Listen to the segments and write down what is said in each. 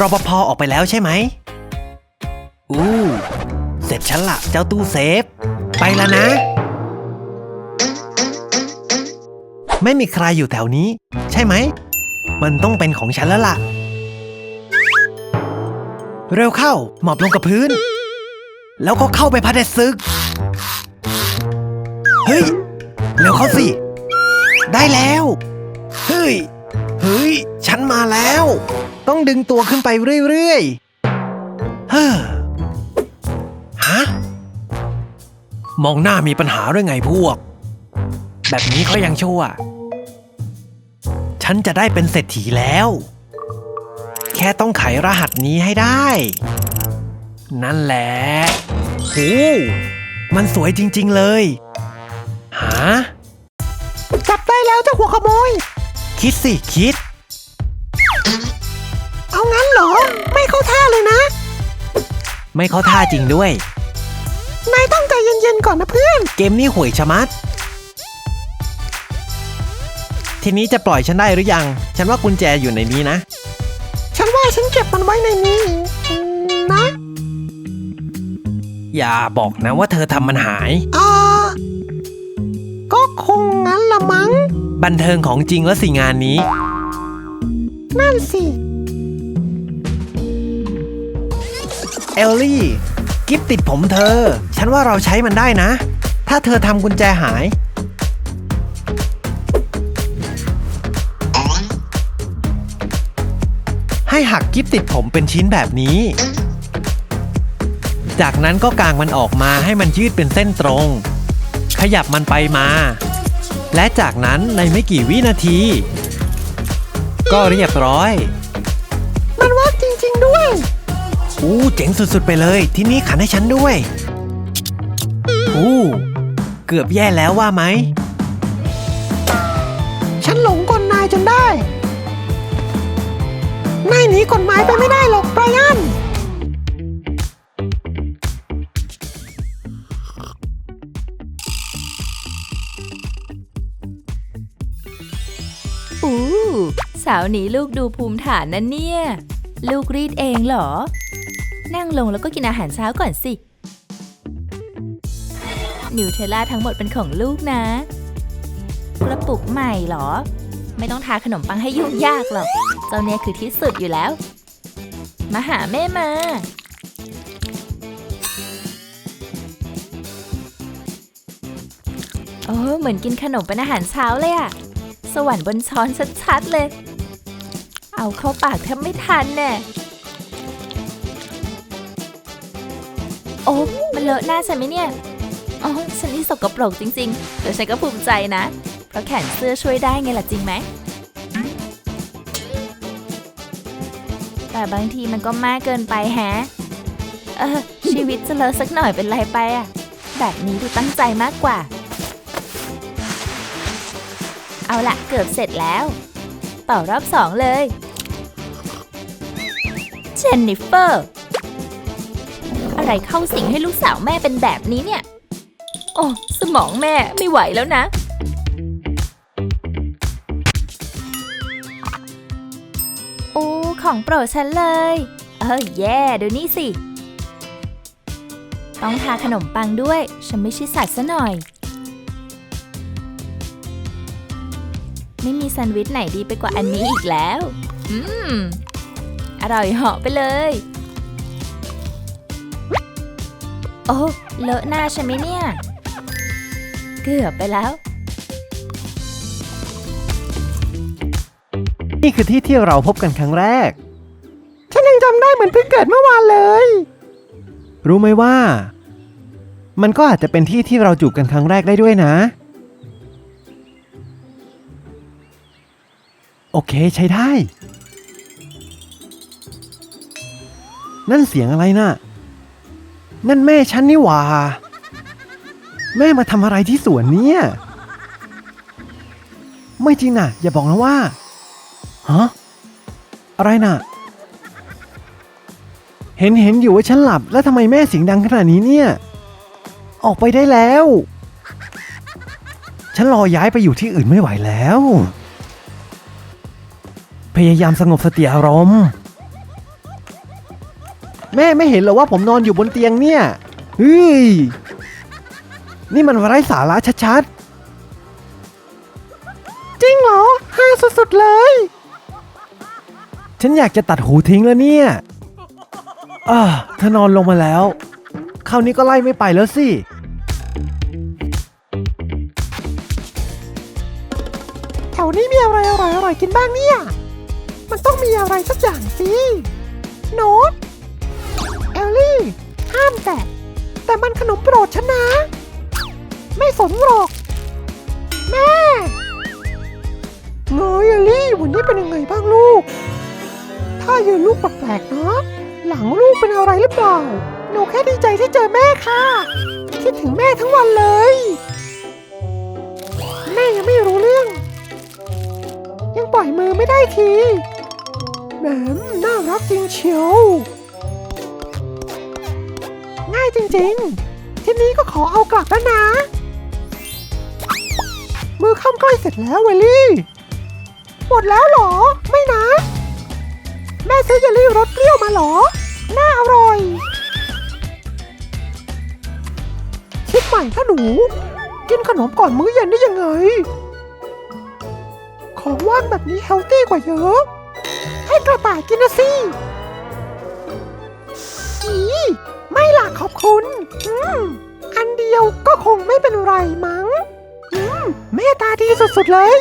รปภออกไปแล้วใช่ไหม อู้เสร็จฉันละเจ้าตู้เซฟ ไปแล้วนะ ไม่มีใครอยู่แถวนี้ ใช่ไหม มันต้องเป็นของฉันแล้วล่ะ เร็วเข้า หมอบลงกับพื้น แล้วก็เข้าไปพัดเดซึก เฮ้ย เร็วเข้าสิ ได้แล้ว เฮ้ย เฮ้ย ฉันมาแล้ว ต้องดึงตัวขึ้นไปเรื่อยๆ เฮ้อ ฮะ มองหน้ามีปัญหาเรื่อไงพวก แบบนี้เขายังชั่ว ฉันจะได้เป็นเศรษฐีแล้ว แค่ต้องไขรหัสนี้ให้ได้ นั่นแหละโหมันสวยจริง ๆ เลย หา จับได้แล้วเจ้าหัวขโมย คิดสิ คิด ไม่เข้าท่าเลยนะ ไม่เข้าท่าจริงด้วย นายต้องใจเย็นๆก่อนนะเพื่อน เกมนี้ห่วยชะมัด ทีนี้จะปล่อยฉันได้หรือยัง ฉันว่ากุญแจอยู่ในนี้นะ ฉันว่าฉันเก็บมันไว้ในนี้นะ อย่าบอกนะว่าเธอทำมันหาย อ่าก็คงงั้นละมั้ง บันเทิงของจริงแล้วสิงานนี้ นั่นสิ เอลลี่ กิฟติดผมเธอ ฉันว่าเราใช้มันได้นะ ถ้าเธอทำกุญแจหาย ให้หักกิฟติดผมเป็นชิ้นแบบนี้ จากนั้นก็กางมันออกมาให้มันยืดเป็นเส้นตรง ขยับมันไปมา และจากนั้นในไม่กี่วินาที ก็เรียบร้อย อู้เจ๋งสุดๆไปเลย ที่นี่ขันให้ฉันด้วย อู้เกือบแย่แล้วว่าไหม ฉันหลงกลนายจนได้นายหนีกฎหมายไปไม่ได้หรอกไบรอันอู้สาวนี้ลูกดูภูมิฐานนะเนี่ย ลูกรีดเองเหรอ นั่งลงแล้วก็กินอาหารเช้าก่อนสิ นิวเทลล่าทั้งหมดเป็นของลูกนะ กระปุกใหม่เหรอ ไม่ต้องทาขนมปังให้ยุ่งยากหรอก เจ้าเนี่ยคือที่สุดอยู่แล้ว มาหาแม่มา โอ้เหมือนกินขนมเป็นอาหารเช้าเลยอะสวรรค์บนช้อนชัดๆเลย เอาเข้าปากแทบไม่ทันแน่ อ้มันเลอะหน้าฉันไหมเนี่ยอ๋อฉันนี่สกปรกจริงๆแต่ฉันก็ภูมิใจนะ เพราะแขนเสื้อช่วยได้ไงล่ะจริงไหม แต่บางทีมันก็มากเกินไปแฮะ เออ ชีวิตจะเลอะสักหน่อยเป็นไรไปอะแบบนี้ดูตั้งใจมากกว่า เอาละเกือบเสร็จแล้วต่อรอบสองเลย เจนนิเฟอร์ อะไรเข้าสิงให้ลูกสาวแม่เป็นแบบนี้เนี่ย โอ้ สมองแม่ไม่ไหวแล้วนะ โอ้ ของโปรดฉันเลย เออแย่ดูนี่สิ ต้องทาขนมปังด้วย ฉันไม่ใช่สัตว์ซะหน่อย ไม่มีแซนด์วิชไหนดีไปกว่าอันนี้อีกแล้ว อืม อร่อยเหาะไปเลย โอ้เลอะหน้าใช่ไหมเนี่ย เกือบไปแล้ว นี่คือที่ที่เราพบกันครั้งแรก ฉันยังจำได้เหมือนเพิ่งเกิดเมื่อวานเลย รู้ไหมว่า มันก็อาจจะเป็นที่ที่เราจูบกันครั้งแรกได้ด้วยนะ โอเคใช้ได้ นั่นเสียงอะไรน่ะ นั่นแม่ฉันนี่หว่า แม่มาทำอะไรที่สวนเนี่ย ไม่จริงน่ะ อย่าบอกนะว่า ฮะ อะไรน่ะ เห็นเห็นอยู่ว่าฉันหลับ แล้วทำไมแม่เสียงดังขนาดนี้เนี่ย ออกไปได้แล้ว ฉันรอย้ายไปอยู่ที่อื่นไม่ไหวแล้ว พยายามสงบสติอารมณ์ แม่ไม่เห็นเหรอว่าผมนอนอยู่บนเตียงเนี่ยเฮ้ยนี่มันไร้สาระชัดๆ จริงเหรอฮาสุดๆเลย ฉันอยากจะตัดหูทิ้งแล้วเนี่ยอ่าเธอนอนลงมาแล้ว คราวนี้ก็ไล่ไม่ไปแล้วสิ แถวนี้มีอะไรอร่อยๆกินบ้างเนี่ย มันต้องมีอะไรสักอย่างสิ โน้ต ลี่ ห้ามแตะ แต่มันขนมโปรดฉันนะ ไม่สนหรอก แม่เงยเอลลี่ วันนี้เป็นยังไงบ้างลูก ถ้ายืนลูกแปลกๆนะหลังลูกเป็นอะไรหรือเปล่า หนูแค่ดีใจที่เจอแม่ค่ะ คิดถึงแม่ทั้งวันเลย แม่ยังไม่รู้เรื่อง ยังปล่อยมือไม่ได้ทีแหมน่ารักจริงเชียว ง่ายจริงๆ ทีนี้ก็ขอเอากลับแล้วนะ มือข้ามใกล้เสร็จแล้วเวลลี่ หมดแล้วหรอ ไม่นะ แม่ซื้อเยลลี่รสเปรี้ยวมาหรอ น่าอร่อย คิดใหม่ถ้าหนู กินขนมก่อนมื้อเย็นได้ยังไง ของว่างแบบนี้เฮลตี้กว่าเยอะ ให้กระต่ายกินนะสิ ขอบคุณ อืม อันเดียวก็คงไม่เป็นไรมั้ง อืมแม่ตาดีสุดๆเลย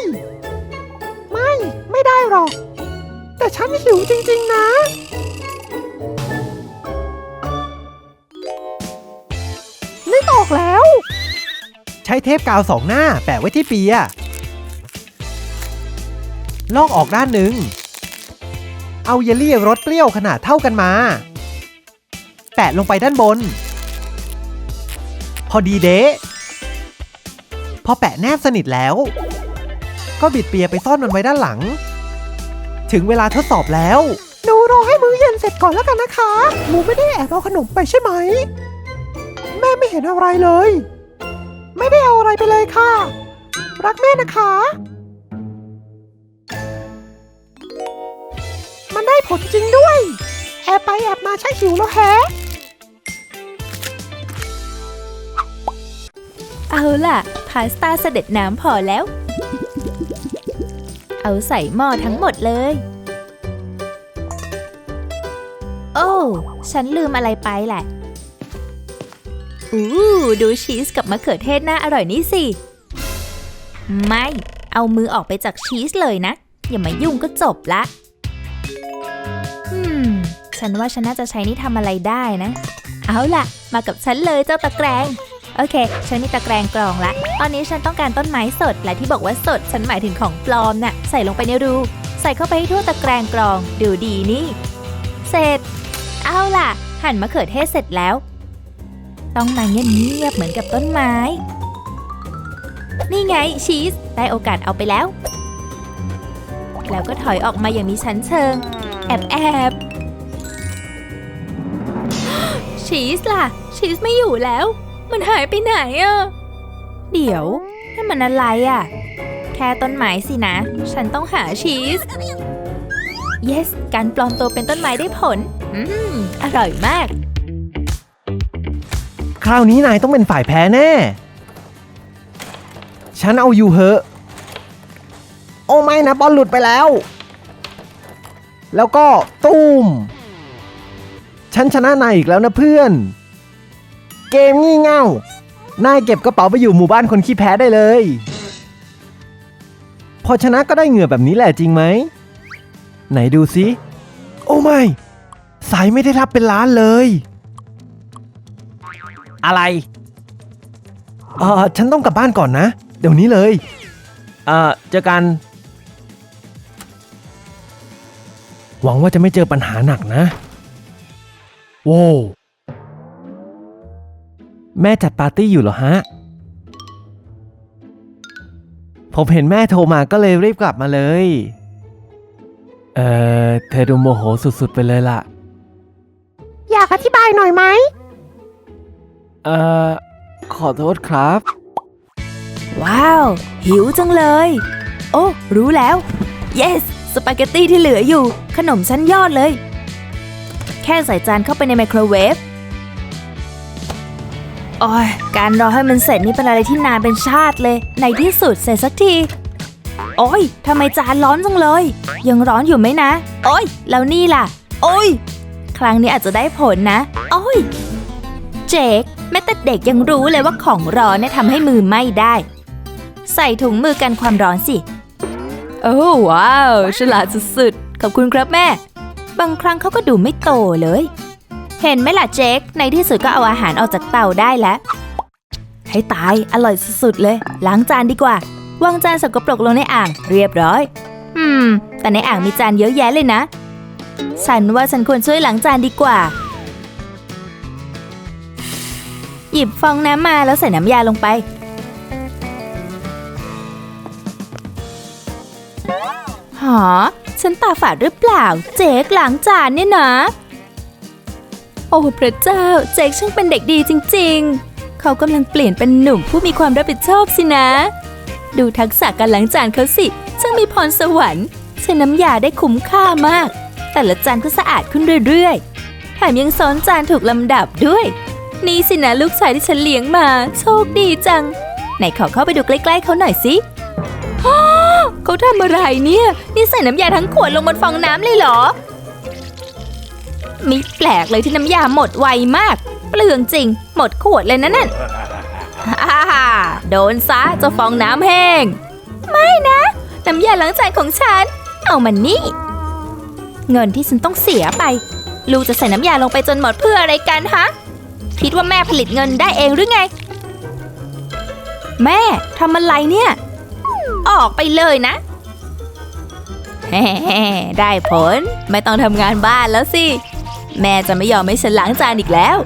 ไม่ ไม่ได้หรอก แต่ฉันหิวจริงๆนะ นึกออกแล้ว ใช้เทปกาวสองหน้าแปะไว้ที่เปียลอกออกด้านหนึ่ง เอาเยลลี่รสเปรี้ยวขนาดเท่ากันมา แปะลงไปด้านบน พอดีเดะพอแปะแนบสนิทแล้ว ก็บิดเปียไปซ่อนมันไว้ด้านหลัง ถึงเวลาทดสอบแล้วหนูรอให้มื้อเย็นเสร็จก่อนแล้วกันนะคะ หนูไม่ได้แอบเอาขนมไปใช่ไหม แม่ไม่เห็นอะไรเลย ไม่ได้เอาอะไรไปเลยค่ะ รักแม่นะคะ มันได้ผลจริงด้วย แอบไปแอบมาใช้หิวแล้วแฮะ เอาล่ะ พาสต้าเสด็จน้ำพอแล้ว เอาใส่หม้อทั้งหมดเลย โอ้ ฉันลืมอะไรไปแหละ อู้ ดูชีสกับมะเขือเทศน่าอร่อยนี่สิ ไม่ เอามือออกไปจากชีสเลยนะ อย่ามายุ่งก็จบละอืม ฉันว่าฉันน่าจะใช้นี่ทำอะไรได้นะ เอาล่ะ มากับฉันเลยเจ้าตะแกรง โอเค ฉันมีตะแกรงกรองละ ตอนนี้ฉันต้องการต้นไม้สด และที่บอกว่าสด ฉันหมายถึงของปลอมน่ะ ใส่ลงไปในรู ใส่เข้าไปให้ทั่วตะแกรงกรอง ดูดีนี่ เสร็จ เอาล่ะ หั่นมะเขือเทศเสร็จแล้ว ต้องมาเงียบๆเหมือนกับต้นไม้ นี่ไงชีส ได้โอกาสเอาไปแล้ว แล้วก็ถอยออกมาอย่างมีชั้นเชิง แอบแอบชีสล่ะ ชีสไม่อยู่แล้ว มันหายไปไหนอะเดี๋ยวนั่นมันอะไรอะแค่ต้นไม้สินะ ฉันต้องหาชีส yes การปลอมตัวเป็นต้นไม้ได้ผล อืม อร่อยมาก คราวนี้นายต้องเป็นฝ่ายแพ้แน่ ฉันเอาอยู่เหอะ โอ้ไม่นะบอลหลุดไปแล้ว แล้วก็ตูมฉันชนะนายอีกแล้วนะเพื่อน เกมงี่เง่านายเก็บกระเป๋าไปอยู่หมู่บ้านคนขี้แพ้ได้เลย พอชนะก็ได้เหงื่อแบบนี้แหละจริงไหม ไหนดูสิ โอ้ไม่ สายไม่ได้รับเป็นล้านเลย อะไรเออฉันต้องกลับบ้านก่อนนะ เดี๋ยวนี้เลยเอ่อเจอกัน หวังว่าจะไม่เจอปัญหาหนักนะ โว้ แม่จัดปาร์ตี้อยู่เหรอฮะ ผมเห็นแม่โทรมาก็เลยรีบกลับมาเลย เอ่อเธอดูโมโหสุดๆไปเลยล่ะ อยากอธิบายหน่อยไหม เอ่อขอโทษครับ ว้าว หิวจังเลย โอ้ รู้แล้ว yes สปาเกตตี้ที่เหลืออยู่ ขนมชั้นยอดเลย แคแค่ใส่จานเข้าไปในไมโครเวฟ โอ้ยการรอให้มันเสร็จนี่เป็นอะไรที่นานเป็นชาติเลย ในที่สุดเสร็จสักที โอ้ยทำไมจานร้อนจังเลย ยังร้อนอยู่ไหมนะ โอ้ยแล้วนี่ล่ะ โอ้ย ครั้งนี้อาจจะได้ผลนะ โอ้ย เจคแม้แต่เด็กยังรู้เลยว่าของร้อนเนี่ยทำให้มือไหม้ได้ ใส่ถุงมือกันความร้อนสิ โอ้ว้าว ฉลาดสุดๆ ขอบคุณครับแม่ บางครั้งเขาก็ดูไม่โตเลย เห็นไหมล่ะเจค ในที่สุดก็เอาอาหารออกจากเตาได้แล้ว ให้ตาย อร่อยสุดๆเลย ล้างจานดีกว่า วางจานสกปรกลงในอ่าง เรียบร้อย อืม แต่ในอ่างมีจานเยอะแยะเลยนะ ฉันว่าฉันควรช่วยล้างจานดีกว่า หยิบฟองน้ำมาแล้วใส่น้ำยาลงไปหอฉันตาฝาดหรือเปล่า เจคล้างจานเนี่ยนะ โอ้พระเจ้าเจคช่างเป็นเด็กดีจริง ๆ เขากำลังเปลี่ยนเป็นหนุ่มผู้มีความรับผิดชอบสินะ ดูทักษะการล้างจานเขาสิช่างมีพรสวรรค์ใช้น้ำยาได้คุ้มค่ามาก แต่ละจานก็สะอาดขึ้นเรื่อยๆแถมยังซ้อนจานถูกลำดับด้วย นี่สินะลูกชายที่ฉันเลี้ยงมาโชคดีจัง ไหนขอเข้าไปดูใกล้ๆเขาหน่อยสิเขาทำอะไรเนี่ย นี่ใส่น้ำยาทั้งขวดลงบนฟองน้ำเลยเหรอ มิแปลกเลยที่น้ำยาหมดไวมาก เปลืองจริง หมดขวดเลยนะนั่นฮ่าฮ่าโดนซะจะฟองน้ำแห้ง ไม่นะ น้ำยาล้างจานของฉัน เอามันนี่ เงินที่ฉันต้องเสียไป ลูกจะใส่น้ำยาลงไปจนหมดเพื่ออะไรกันฮะ คิดว่าแม่ผลิตเงินได้เองหรือไง แม่ทำอะไรเนี่ย ออกไปเลยนะได้ผล ไม่ต้องทำงานบ้านแล้วสิ แม่จะไม่ยอมให้ฉันล้างจานอีกแล้ว